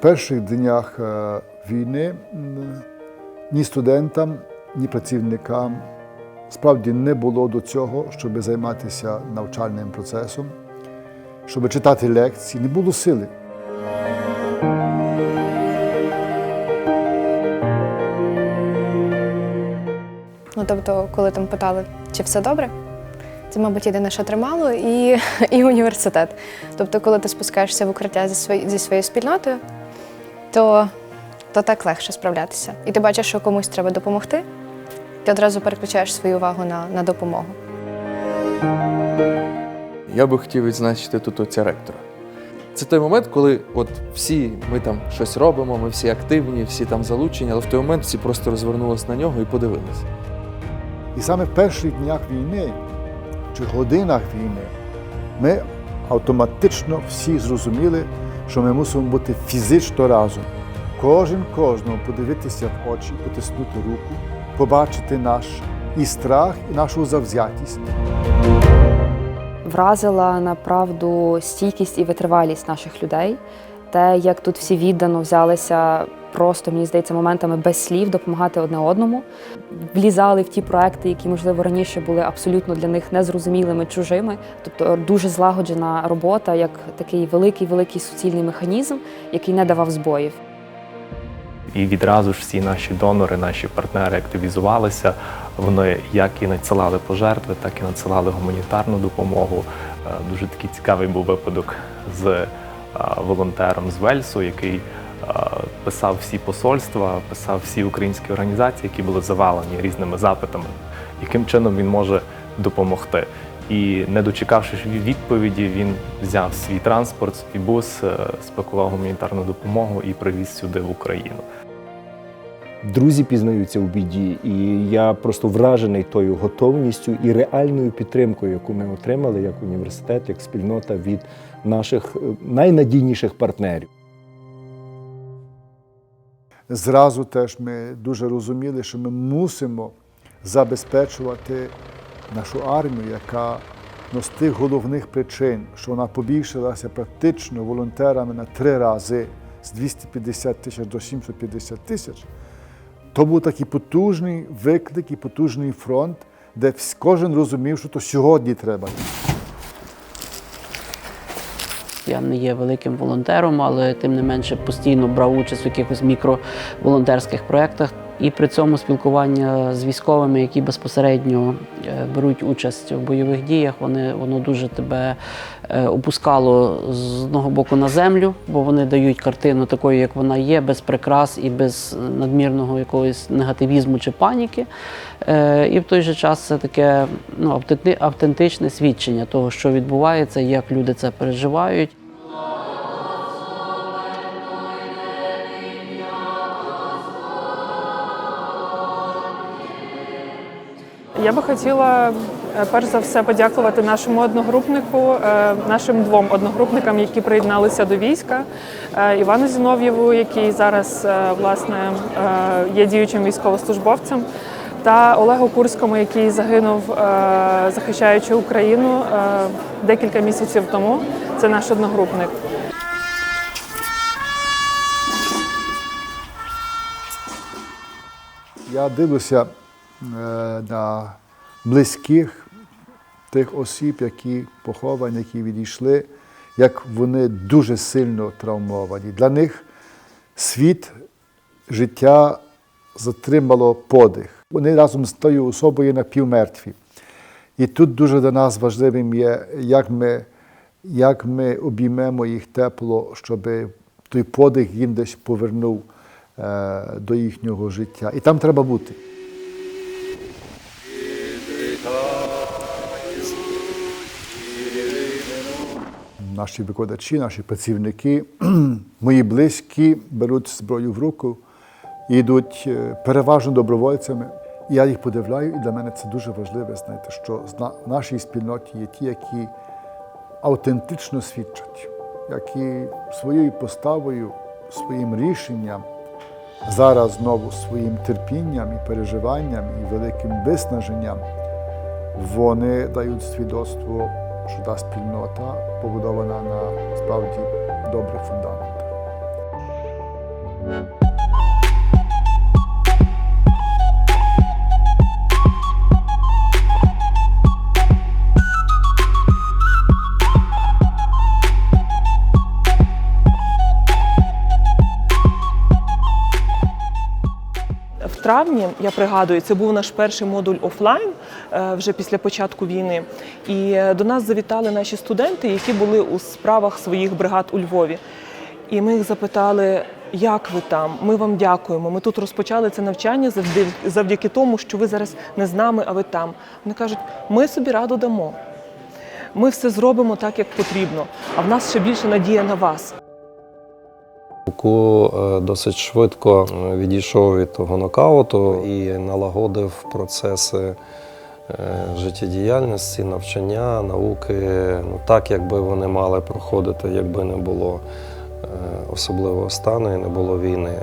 перших днях е, війни ні студентам, ні працівникам справді не було до цього, щоб займатися навчальним процесом, щоб читати лекції, не було сили. Ну тобто, коли там питали, чи все добре, це, мабуть, єдине, що тримало, і, і університет. Тобто, коли ти спускаєшся в укриття зі, свої, зі своєю спільнотою, то, то так легше справлятися. І ти бачиш, що комусь треба допомогти, ти одразу переключаєш свою увагу на, на допомогу. Я би хотів відзначити тут оця ректора. Це той момент, коли от всі ми там щось робимо, ми всі активні, всі там залучені, але в той момент всі просто розвернулись на нього і подивилися. І саме в перших днях війни чи годинах війни ми автоматично всі зрозуміли, що ми мусимо бути фізично разом. Кожен кожному подивитися в очі, потиснути руку, побачити наш і страх, і нашу завзятість. Вразила направду стійкість і витривалість наших людей. Те, як тут всі віддано взялися просто, мені здається, моментами без слів допомагати одне одному, влізали в ті проекти, які, можливо, раніше були абсолютно для них незрозумілими, чужими. Тобто дуже злагоджена робота, як такий великий великий суцільний механізм, який не давав збоїв. І відразу ж всі наші донори, наші партнери активізувалися. Вони як і надсилали пожертви, так і надсилали гуманітарну допомогу. Е, Дуже такий цікавий був випадок з е, волонтером з Вельсу, який е, писав всі посольства, писав всі українські організації, які були завалені різними запитами, яким чином він може допомогти. І не дочекавшись відповіді, він взяв свій транспорт, свій бус, е, спакував гуманітарну допомогу і привіз сюди в Україну. Друзі пізнаються у біді, і я просто вражений тою готовністю і реальною підтримкою, яку ми отримали як університет, як спільнота від наших е, найнадійніших партнерів. Зразу теж ми дуже розуміли, що ми мусимо забезпечувати нашу армію, яка ну, з тих головних причин, що вона побільшилася практично волонтерами на три рази з 250 тисяч до 750 тисяч. То був такий потужний виклик і потужний фронт, де кожен розумів, що то сьогодні треба. Я не є великим волонтером, але тим не менше постійно брав участь в якихось мікроволонтерських проєктах. І при цьому спілкування з військовими, які безпосередньо е, беруть участь в бойових діях, вони воно дуже тебе е, опускало з одного боку на землю, бо вони дають картину такою, як вона є, без прикрас і без надмірного якогось негативізму чи паніки. Е, І в той же час це таке ну, автенти- автентичне свідчення того, що відбувається, як люди це переживають. Я би хотіла е, перш за все подякувати нашому одногрупнику, е, нашим двом одногрупникам, які приєдналися до війська. Е, Івану Зінов'єву, який зараз власне є діючим військовослужбовцем, та Олегу Курському, який загинув, захищаючи Україну декілька місяців тому. Це наш одногрупник. Я дивлюся на близьких тих осіб, які поховані, які відійшли, як вони дуже сильно травмовані. Для них світ, життя затримало подих. Вони разом з тою особою напівмертві. І тут дуже для нас важливим є, як ми, як ми обіймемо їх тепло, щоб той подих їм десь повернув е, до їхнього життя. І там треба бути. Наші викладачі, наші працівники, мої близькі беруть зброю в руку йдуть е, переважно добровольцями. Я їх подивляю, і для мене це дуже важливо, знаєте, що в нашій спільноті є ті, які автентично свідчать, які своєю поставою, своїм рішенням, зараз знову своїм терпінням і переживанням і великим виснаженням вони дають свідоцтво, що та спільнота побудована на справді добрих фундаментах. Травні, я пригадую, це був наш перший модуль офлайн е, вже після початку війни. І е, до нас завітали наші студенти, які були у справах своїх бригад у Львові. І ми їх запитали, як ви там? Ми вам дякуємо. Ми тут розпочали це навчання завдяки, завдяки тому, що ви зараз не з нами, а ви там. Вони кажуть, ми собі раду дамо. Ми все зробимо так, як потрібно. А в нас ще більше надія на вас. Ку е, досить швидко е, відійшов від того нокауту і налагодив процеси е, життєдіяльності, навчання, науки, ну так, якби вони мали проходити, якби не було особливого стану і не було війни.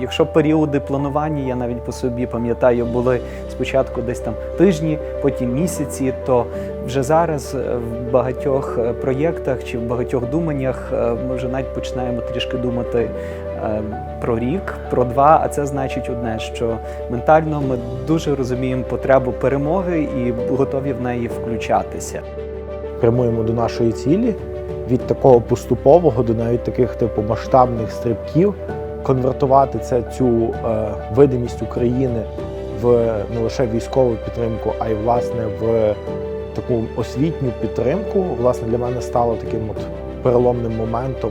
Якщо періоди планування, я навіть по собі пам'ятаю, були спочатку десь там тижні, потім місяці, то вже зараз е, в багатьох е, проєктах чи в багатьох думаннях е, ми вже навіть починаємо трішки думати про рік, про два. А це значить одне, що ментально ми дуже розуміємо потребу перемоги і готові в неї включатися. прямуємо до нашої цілі від такого поступового до навіть таких типу масштабних стрибків, конвертувати це цю е, видимість України в не лише військову підтримку, а й власне в таку освітню підтримку. Власне для мене стало таким от переломним моментом.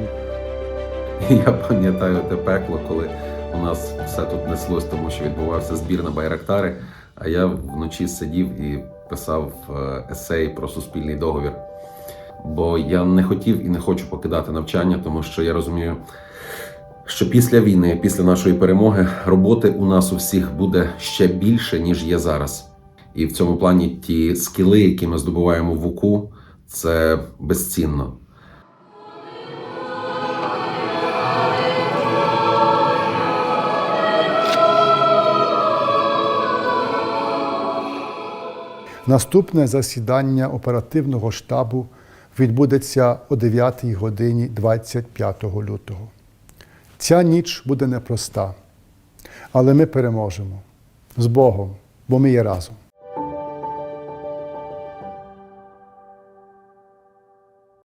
Я пам'ятаю те пекло, коли у нас все тут неслось, тому що відбувався збір на Байрактари, а я вночі сидів і писав е, есей про суспільний договір. Бо я не хотів і не хочу покидати навчання, тому що я розумію, що після війни, після нашої перемоги, роботи у нас у всіх буде ще більше, ніж є зараз. І в цьому плані ті скіли, які ми здобуваємо в УКУ, це безцінно. Наступне засідання оперативного штабу відбудеться о 9 годині 25 лютого. Ця ніч буде непроста, але ми переможемо з Богом, бо ми є разом.